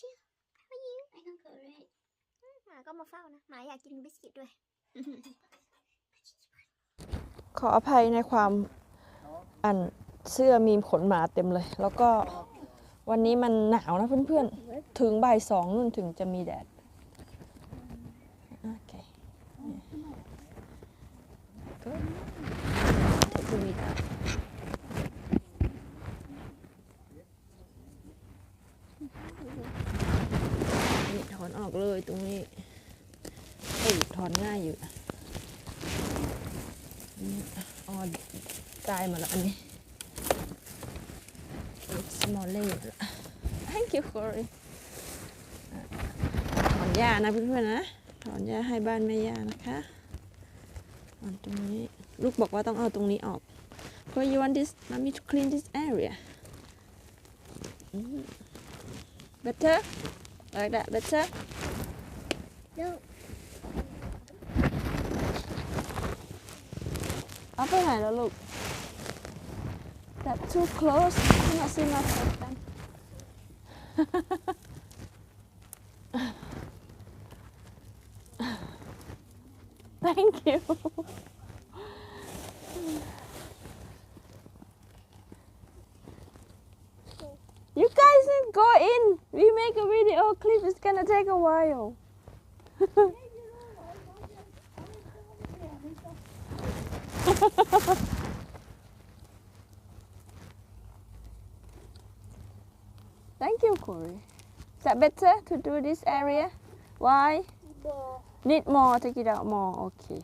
you how are you I can correct. หมาก็มาเฝ้านะ หมาอยากกินบิสกิตด้วย ขออภัยในความอันเสื้อมีขนหมาเต็มเลย แล้วก็วันนี้มันหนาวนะเพื่อนๆ ถึงบ่ายสองนู่นถึงจะมีแดด โอเค Good. Take the weed out. นี่ถ อนออกเลยตรงนี้เอ้ยถอนง่ายอยู่นะนี่อ๋อตายหมดแล้วอันนี้ It's small layer Thank you Corey ถอนหญ้านะเพื่อนๆนะ ถอนหญ้าให้บ้านแม่ย่านะคะถอนตรงนี้ ลูกบอกว่าต้องเอาตรงนี้ออก Because you want this mommy to clean this area Better like that better No. เอาไปไหนแล้วลูก That too close I cannot see my face then Thank you You guys didn't go in we make a video clip it's gonna take a while Thank you, Corey. Is that better to do this area? Why? More. Need more, take it out more. Okay.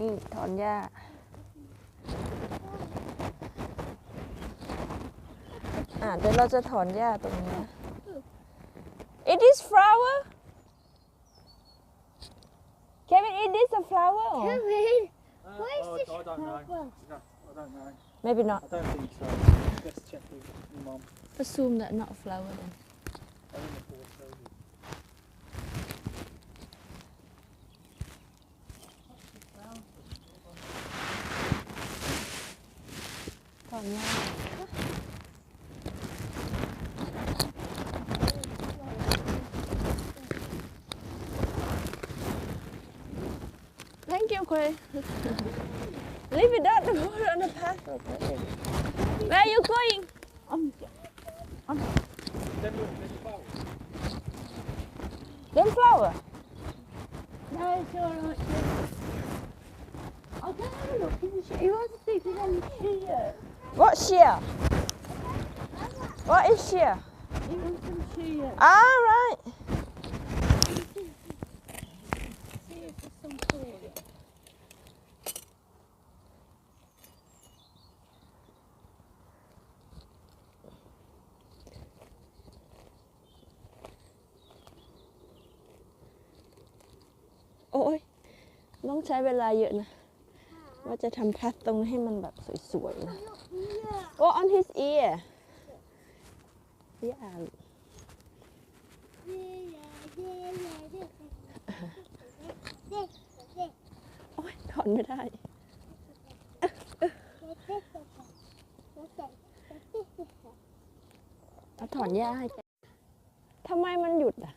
Ni ถอนหญ้า อ่าเดี๋ยวเราจะถอนหญ้าตรงนี้ It is flower Kevin it is a flower or Kevin, Uh, Why is oh, this I don't know. purple? No, I don't know. maybe not I don't think so. Let's check with your mum. assume that not a flower then Thank you, Corey. Leave it out the water on the path. Okay. Where are you going? Then look, there's a bowl. Them flower. no, it's all right. I'll go have a look in the shade. You want to see if there's any shear? What shear? What is shear? You want some shear? Ah, right. See if there's some for you. Oh, โอ้ยต้องใช้เว่าจะทำพัดตรงให้มันแบบสวยๆนะ Yeah. Oh, on his ear. Yeah. โอ้ยถอนไม่ได้ เอาถอนหญ้าให้แกทำไมมันหยุดอะ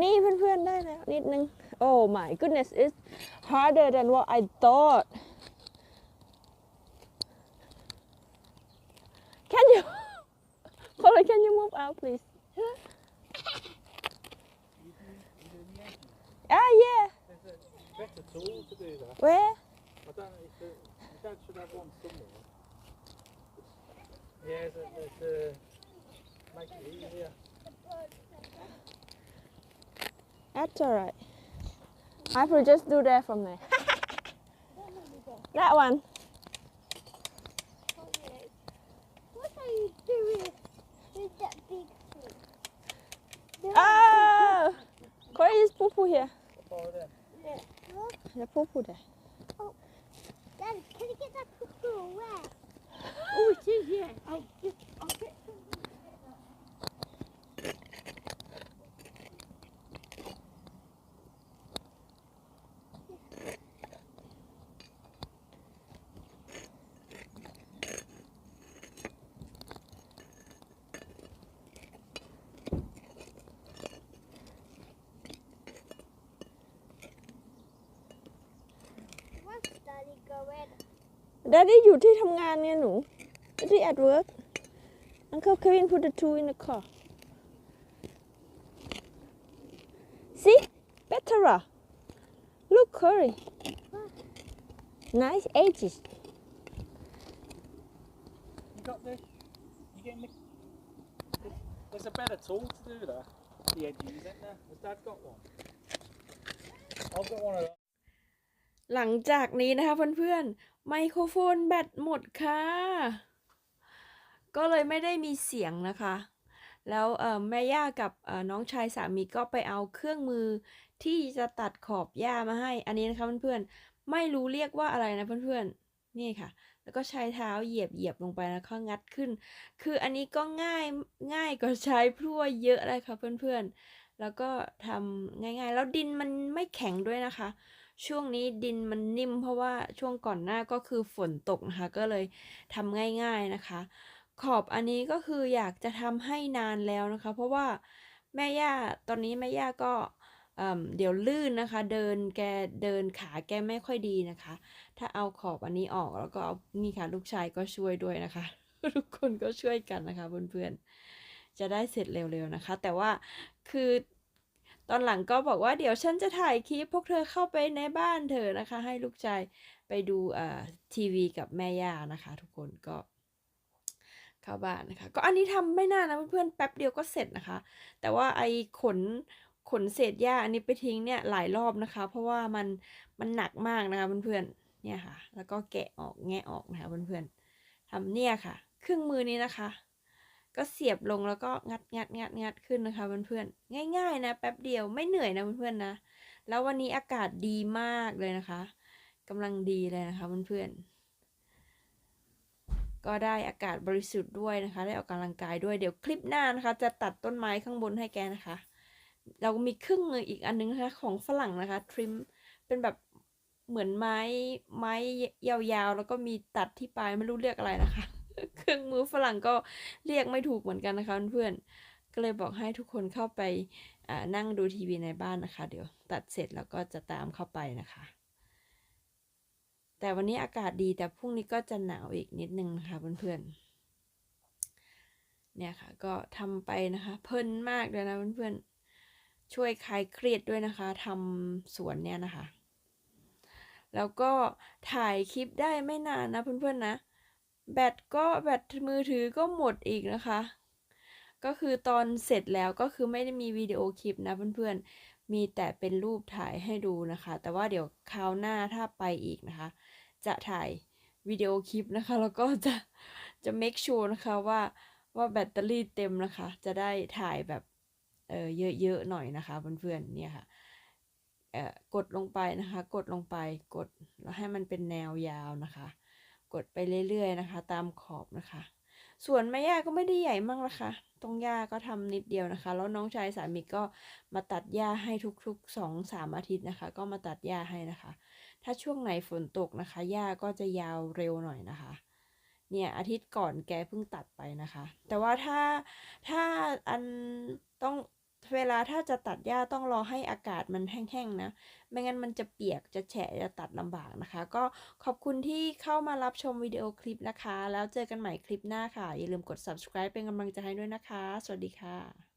นี่เพื่อนๆได้แล้วนิดนึง Oh my goodness it's harder than what I thought Can you can you move out please Ah yeah There's a better tool to do that. where I don't know if the, dad should have one somewhere. Yeah, there's a, make it easier. That's alright I will just do that from there. That one. What are you doing with that big thing? Oh Corey is poo poo here. The poo poo there. Oh, Dad, can you get that poo away? Oh, it is, yeah. I'll just, go with. ดดดี้อยู่ที่ทำงานเนี่ยหนู Daddy at work Uncle Kevin put the two in the car See better Look Curry Nice edges You got the. You getting the. There's a better tool to do that. The edges, isn't there? Has Dad got one? I've got one of those. หลังจากนี้นะคะเพื่อนๆ ไมโครโฟนแบตหมดค่ะ ก็เลยไม่ได้มีเสียงนะคะ แล้วแม่ย่ากับน้องชายสามีก็ไปเอาเครื่องมือที่จะตัดขอบหญ้ามาให้ อันนี้นะคะเพื่อนๆ ไม่รู้เรียกว่าอะไรนะเพื่อนๆ นี่ค่ะ แล้วก็ใช้เท้าเหยียบเหยียบลงไปแล้วก็งัดขึ้น คืออันนี้ก็ง่ายง่ายกว่าใช้พลั่วเยอะเลยค่ะเพื่อนๆ แล้วก็ทำง่ายๆ แล้วดินมันไม่แข็งด้วยนะคะ ช่วงนี้ดินมันนิ่ม เพราะว่าช่วงก่อนหน้าก็คือฝนตกนะคะ ก็เลยทำง่ายๆนะคะ ขอบอันนี้ก็คืออยากจะทำให้นานแล้วนะคะ เพราะว่าแม่ย่าตอนนี้แม่ย่าก็เอิ่มเดี๋ยวลื่นนะคะ เดินแกเดินขาแกไม่ค่อยดีนะคะ ถ้าเอาขอบอันนี้ออกแล้วก็เอานี่ค่ะลูกชายก็ช่วยด้วยนะคะ ทุกคนก็ช่วยกันนะคะเพื่อนๆจะได้เสร็จเร็วๆนะคะ แต่ว่าคือ ตอนหลังก็บอกว่าเดี๋ยวฉันจะถ่ายคลิปพวกเธอเข้าไปในบ้านเธอนะคะ ให้ลูกชายไปดูอ่าทีวีกับแม่ย่านะคะ ทุกคนก็เข้าบ้านนะคะ ก็อันนี้ทำไม่นานนะเพื่อนๆแป๊บเดียวก็เสร็จนะคะ แต่ว่าไอ้ขนขนเศษหญ้าอันนี้ไปทิ้งเนี่ยหลายรอบนะคะ เพราะว่ามันมันหนักมากนะคะเพื่อนๆเนี่ยค่ะ แล้วก็แกะออกแงะออกนะคะเพื่อนๆทำเนี่ยค่ะ เครื่องมือนี้นะคะ ก็เสียบลงแล้วก็งัดงัดงัดงัดขึ้นนะคะเพื่อนๆง่าย ๆ นะแป๊บเดียวไม่เหนื่อยนะเพื่อนๆนะแล้ววันนี้อากาศดีมากเลยนะคะกำลังดีเลยนะคะเพื่อนๆก็ได้อากาศบริสุทธิ์ด้วยนะคะ ได้ออกกำลังกายด้วยเดี๋ยวคลิปหน้านะคะ จะตัดต้นไม้ข้างบนให้แกนะคะ เรามีครื่งออีกอันนึงนะคะของฝรั่งนะคะทริมเป็นแบบเหมือนไม้ไม้ยาวๆ แล้วก็มีตัดที่ปลายไม่รู้เรียกอะไรนะคะ เครื่องมือฝรั่งก็เรียกไม่ถูกเหมือนกันนะคะเพื่อนๆก็เลยบอกให้ทุกคนเข้าไปนั่งดูทีวีในบ้านนะคะ เดี๋ยวตัดเสร็จแล้วก็จะตามเข้าไปนะคะ แต่วันนี้อากาศดีแต่พรุ่งนี้ก็จะหนาวอีกนิดนึงนะคะเพื่อนๆเนี่ยค่ะก็ทำไปนะคะ เพลินมากเลยนะเพื่อนๆช่วยคลายเครียดด้วยนะคะทำสวนเนี่ยนะคะแล้วก็ถ่ายคลิปได้ไม่นานนะเพื่อนๆนะ แบตก็แบตมือถือก็หมดอีกนะคะ ก็คือตอนเสร็จแล้วก็คือไม่ได้มีวิดีโอคลิปนะเพื่อนๆ มีแต่เป็นรูปถ่ายให้ดูนะคะ แต่ว่าเดี๋ยวคราวหน้าถ้าไปอีกนะคะ จะถ่ายวิดีโอคลิปนะคะ แล้วก็จะจะ make sure นะคะว่าว่าแบตเตอรี่เต็มนะคะ จะได้ถ่ายแบบเออเยอะๆหน่อยนะคะเพื่อนๆเนี่ยค่ะเอ่อกดลงไปนะคะ กดลงไปกดแล้วให้มันเป็นแนวยาวนะคะ กดไปเรื่อยๆนะคะ ตามขอบนะคะ ส่วนแม่ย่าก็ไม่ได้ใหญ่มากนะคะ ตรงหญ้าก็ทำนิดเดียวนะคะ แล้วน้องชายสามีก็มาตัดหญ้าให้ทุกๆสองสามอาทิตย์นะคะ ก็มาตัดหญ้าให้นะคะ ถ้าช่วงไหนฝนตกนะคะหญ้าก็จะยาวเร็วหน่อยนะคะเนี่ยอาทิตย์ก่อนแกเพิ่งตัดไปนะคะ แต่ว่าถ้าถ้าอันต้อง เวลาถ้าจะตัดหญ้าต้องรอให้อากาศมันแห้งๆนะ ไม่งั้นมันจะเปียกจะแฉะจะตัดลำบากนะคะ ก็ขอบคุณที่เข้ามารับชมวิดีโอคลิปนะคะ แล้วเจอกันใหม่คลิปหน้าค่ะ อย่าลืมกด subscribe เป็นกำลังใจให้ด้วยนะคะ สวัสดีค่ะ